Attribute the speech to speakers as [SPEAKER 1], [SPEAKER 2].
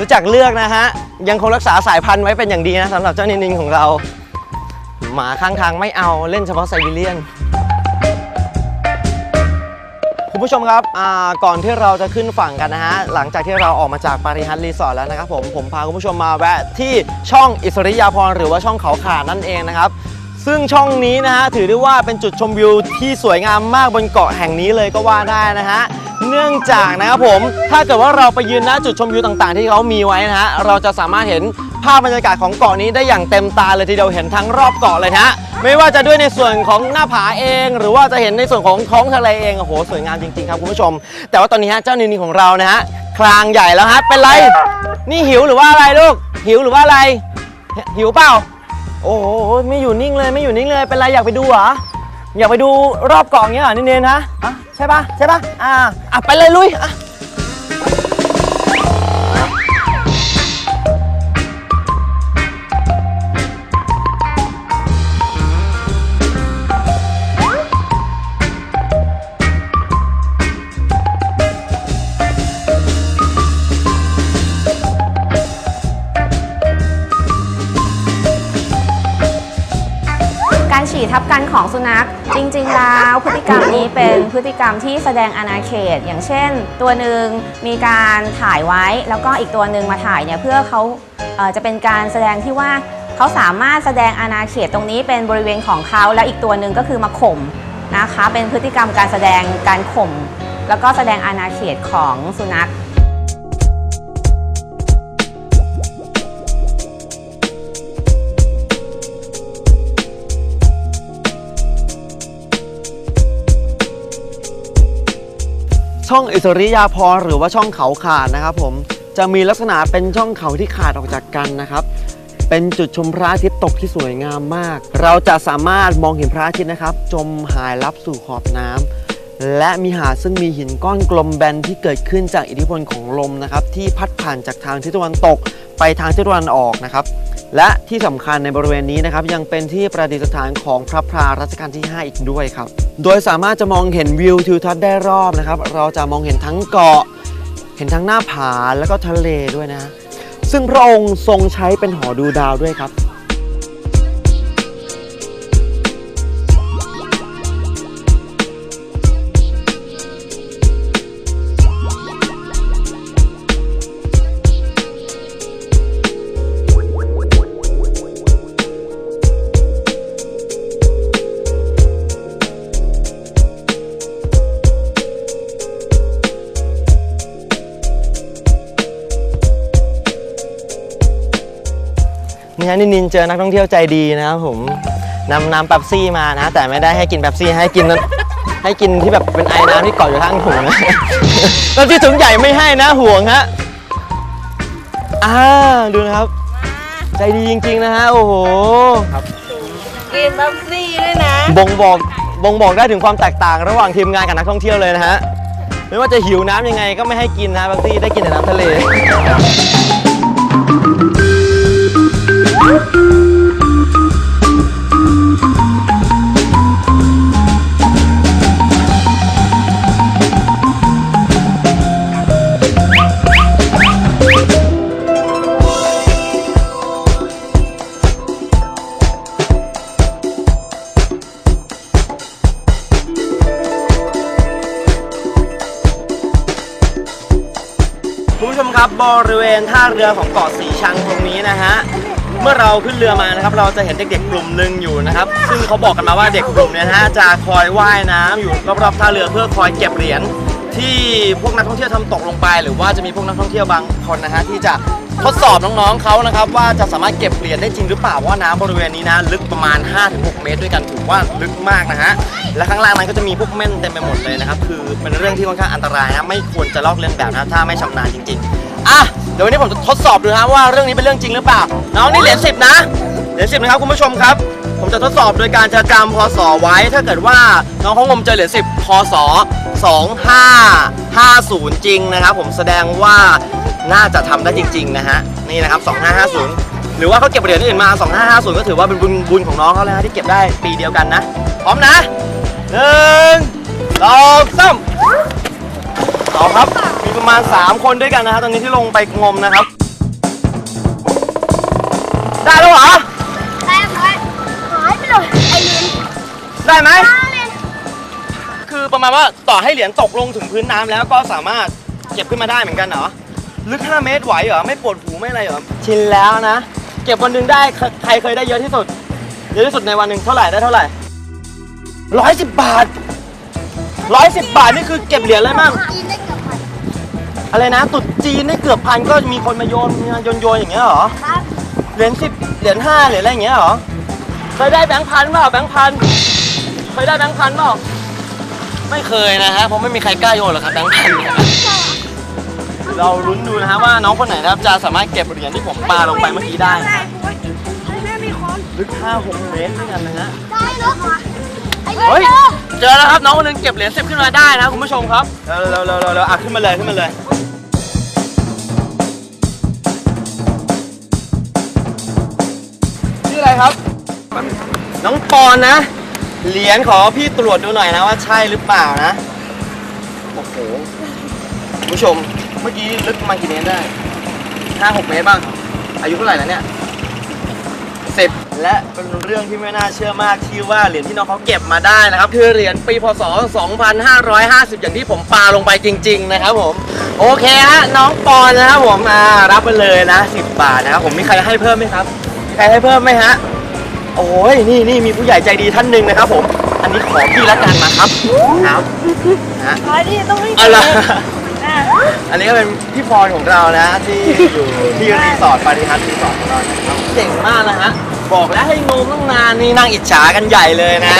[SPEAKER 1] รู้จักเลือกนะฮะ ยังคงรักษาสายพันธุ์ไว้เป็นอย่างดีนะสำหรับเจ้านินนินของเรา หมาข้างทางไม่เอาเล่นเฉพาะไซบีเรียนคุณผู้ชมครับก่อนที่เราจะขึ้นฝั่งกันนะฮะ หลังจากที่เราออกมาจากปาริฮัตรีสอร์ทแล้วนะครับผมผมพาคุณผู้ชมมาแวะที่ช่องอิสริยาพรหรือว่าช่องเขาขานั่นเองนะครับ ซึ่งช่องนี้นะฮะ ถือได้ว่าเป็นจุดชมวิวที่สวยงามมากบนเกาะแห่งนี้เลยก็ว่าได้นะฮะ เนื่องจากนะครับผมถ้าเกิดว่าเราไปยืนณจุดชมวิวต่างๆ ที่เขามีไว้นะฮะเราจะสามารถเห็นภาพบรรยากาศของเกาะนี้ได้อย่างเต็มตาเลยทีเดียวเห็นทั้งรอบเกาะเลยนะฮะไม่ว่าจะด้วยในส่วนของหน้าผาเอง หรือว่าจะเห็นในส่วนของท้องทะเลเองโอ้โหสวยงามจริงๆครับคุณผู้ชม แต่ว่าตอนนี้ฮะเจ้านินของเรานะฮะคลางใหญ่แล้วฮะเป็นไรนี่หิวหรือว่าอะไรลูกหิวหรือว่าอะไร หิวเปล่า โอ้โหไม่อยู่นิ่งเลยไม่อยู่นิ่งเลยเป็นไรอยากไปดูเหรอ อยากไปดูรอบเกาะอย่างเงี้ยเหรอนินเนนฮะอะใช่ปะใช่ปะอ่าอะไปเลยลุยอะ
[SPEAKER 2] ทับกันของสุนัข จริง ๆ แล้วพฤติกรรมนี้เป็นพฤติกรรมที่แสดงอาณาเขต อย่างเช่น ตัวหนึ่งมีการถ่ายไว้ แล้วก็อีกตัวหนึ่งมาถ่ายเนี่ยเพื่อเขาเจะเป็นการแสดงที่ว่าเขาสามารถแสดงอาณาเขตตรงนี้เป็นบริเวณของเขาแล้วอีกตัวหนึ่งก็คือมาข่มนะคะ เป็นพฤติกรรมการแสดงการข่มแล้วก็แสดงอาณาเขตของสุนัข
[SPEAKER 1] ช่องอิสริยาพรหรือว่าช่องเขาขาดนะครับผมจะมีลักษณะเป็นช่องเขาที่ขาดออกจากกันนะครับ เป็นจุดชมพระอาทิตย์ตกที่สวยงามมาก เราจะสามารถมองเห็นพระอาทิตย์นะครับ จมหายลับสู่ขอบน้ำและมีหาดซึ่งมีหินก้อนกลมแบนที่เกิดขึ้นจากอิทธิพลของลมนะครับ ที่พัดผ่านจากทางทิศตะวันตกไปทางทิศตะวันออกนะครับ และที่สำคัญในบริเวณนี้นะครับ ยังเป็นที่ประดิษฐานของพระพรารัชกาลที่ 5 อีกด้วยครับ โดยสามารถจะมองเห็นวิวทิวทัศน์ได้รอบนะครับ เราจะมองเห็นทั้งเกาะ เห็นทั้งหน้าผาแล้วก็ทะเลด้วยนะ ซึ่งพระองค์ทรงใช้เป็นหอดูดาวด้วยครับ นี่ฮะนินนินเจอนักท่องเที่ยวใจดีนะครับผมนำน้ำเป๊ปซี่มานะ แต่ไม่ได้ให้กินเป๊ปซี่ให้กินนั้นให้กินที่แบบเป็นไอ้น้ำที่เกาะอยู่ข้างถุงนะแล้วที่ถุงใหญ่ไม่ให้นะห่วงฮะอ่าดูนะครับ ใจดีจริงๆนะฮะโอ้โห
[SPEAKER 3] กินเป๊ปซี่ด้วยนะ
[SPEAKER 1] บ่งบอกบ่งบอกได้ถึงความแตกต่าง ระหว่างทีมงานกับนักท่องเที่ยวเลยนะฮะไม่ว่าจะหิวน้ำยังไงก็ไม่ให้กินนะเป๊ปซี่ได้กินแต่น้ำทะเล คุณผู้ชมครับบริเวณท่าเรือของเกาะสีชังตรงนี้นะฮะ เมื่อเราขึ้นเรือมานะครับ เราจะเห็นเด็กๆกลุ่มหนึ่งอยู่นะครับ ซึ่งเขาบอกกันมาว่าเด็กกลุ่มเนี้นะฮะจะคอยว่ายน้ำอยู่รอบๆท่าเรือเพื่อคอยเก็บเหรียญที่พวกนักท่องเที่ยวทำตกลงไป หรือว่าจะมีพวกนักท่องเที่ยวบางคนนะฮะที่จะทดสอบน้องๆเขานะครับ ว่าจะสามารถเก็บเหรียญได้จริงหรือเปล่าเพราะว่าน้ำบริเวณนี้นะลึกประมาณ 5-6 เมตรด้วยกันถือว่าลึกมากนะฮะและข้างล่างนั้นก็จะมีพวกเม่นเต็มไปหมดเลยนะครับคือเป็นเรื่องที่ค่อนข้างอันตรายนะไม่ควรจะลอกเลียนแบบนะถ้าไม่ชำนาญจริงๆอะ ดี๋ยววันนี้ผมจะทดสอบดูนะว่าเรื่องนี้เป็นเรื่องจริงหรือเปล่า น้องนี่เหรียญสิบนะเหรียญสิบนะครับคุณผู้ชมครับ ผมจะทดสอบโดยการจะจำพศไว้ ถ้าเกิดว่าน้องเขางมเจอเหรียญสิบพศ2550 จริงนะครับ ผมแสดงว่าน่าจะทำได้จริง ๆ นะฮะนี่นะครับ2550 หรือว่าเขาเก็บเหรียญอื่นมา 2550 ก็ถือว่าเป็นบุญบุญของน้องเขาแล้วนะที่เก็บได้ปีเดียวกันนะ พร้อมนะหนึ่งสองสาม สองครับ มีประมาณ 3 คนด้วยกันนะครับตอนนี้ที่ลงไปงมนะครับ ได้แล้วเหรอ ได้
[SPEAKER 3] หายหายไปเลยไอ้เหรียญ
[SPEAKER 1] ได้ไหม ตาเคือประมาณว่าต่อให้เหรียญตกลงถึงพื้นน้ำแล้วก็สามารถเก็บขึ้นมาได้เหมือนกันเหรอ ลึก 5 เมตรไหวเหรอ ไม่ปวดหูไม่อะไรเหรอ ชินแล้วนะ เก็บวันหนึ่งได้ใครเคยได้เยอะที่สุด เยอะที่สุดในวันหนึ่งเท่าไหร่ได้เท่าไหร่ร้อยสิบบาทร้อยสิบบาทนี่คือเก็บเหรียญอะไรบ้าง
[SPEAKER 3] กินไอบพัน
[SPEAKER 1] อะไรนะตุดจีนได้เกือบพันก็มีคนมาโยนมาโยนโยนอย่างเงี้ยเหรอ
[SPEAKER 3] ครับ
[SPEAKER 1] เหรียญสิบเหรียญห้าเหรียญอะไรอย่างเงี้ยเหรอเคยได้แบงค์พันเปล่าแบงค์พันเคยได้แบงค์พันเปล่าไม่เคยนะฮะเพราะไม่มีใครกล้าโยนหรอกครับแบงค์พันเนี่ยเราลุ้นดูนะฮะว่าน้องคนไหนนะครับจะสามารถเก็บเหรียญที่ผมปาลงไปเมื่อกี้ได้นะฮะ
[SPEAKER 3] แม่มีคน
[SPEAKER 1] ลึก5 6เมตรด้วยกันนะฮะ
[SPEAKER 3] ได้รถไอ้
[SPEAKER 1] เฮ้ยเจอแล้วครับน้องคนหนึงเก็บเหรียญสิบขึ้นมาได้นะคุณผู้ชมครับเร็วเร็วเร็วเร็วเร็วอะขึ้นมาเลยขึ้นมาเลย ครับ น้องปอนนะ เหรียญขอพี่ตรวจดูหน่อยนะว่าใช่หรือเปล่านะ โอ้โหคุณผู้ชม เมื่อกี้ลึกประมาณกี่เมตรได้ห้าหกเมตรบ้าง อายุเท่าไหร่แล้วเนี่ยสิบและเป็นเรื่องที่ไม่น่าเชื่อมากที่ว่าเหรียญที่น้องเขาเก็บมาได้นะครับ คือเหรียญปีพศ 2550 อย่างที่ผมปาลงไปจริง ๆ นะครับผม โอเคฮะน้องปอนนะครับผมอ่ารับไปเลยนะ 10 บาทนะครับผมมีใครให้เพิ่มไหมครับ รให้เพิ่มไหมฮะ โอ้ยนี่นี่มีผู้ใหญ่ใจดีท่านหนึ่งนะครับผม อันนี้ขอพี่ละกันนะครับครับนะ
[SPEAKER 3] ร้อยที่ต้องให้
[SPEAKER 1] เอาล่ะ
[SPEAKER 3] อะ
[SPEAKER 1] อันนี้ก็เป็นพี่พรของเรานะที่อยู่ที่รีสอร์ทปาริฮัทรีสอร์ทของเรานะครับเก่งมากนะฮะ บอกแล้วให้งงตั้งนานนี่นั่งอิจฉากันใหญ่เลยนะ